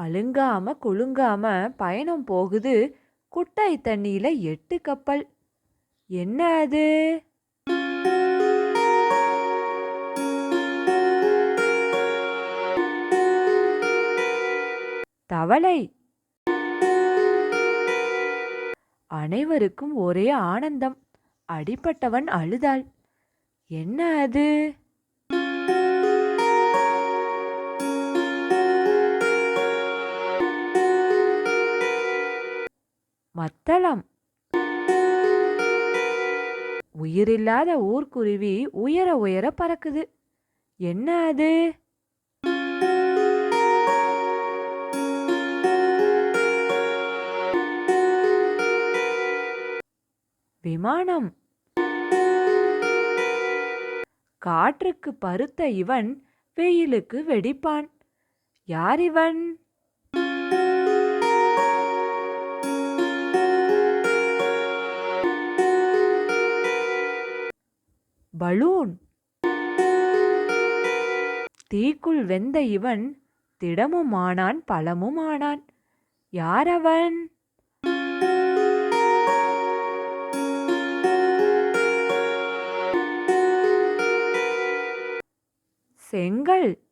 அழுங்காம குலுங்காம பயணம் போகுது. குட்டை தண்ணியில எட்டு கப்பல். என்ன அது? தவளை. அனைவருக்கும் ஒரே ஆனந்தம். அடிபட்டவன் அழுதாள். என்ன அது? மத்தளம். உயிரில்லாத ஊர்க்குருவி உயர உயர பறக்குது. என்ன அது? விமானம். காற்றுக்கு பருத்த இவன் வெயிலுக்கு வெடிப்பான். யார் இவன்? பலூன். தீக்குள் வெந்த இவன் திடமும் ஆனான் ஆனான் யார் அவன் செங்கல்.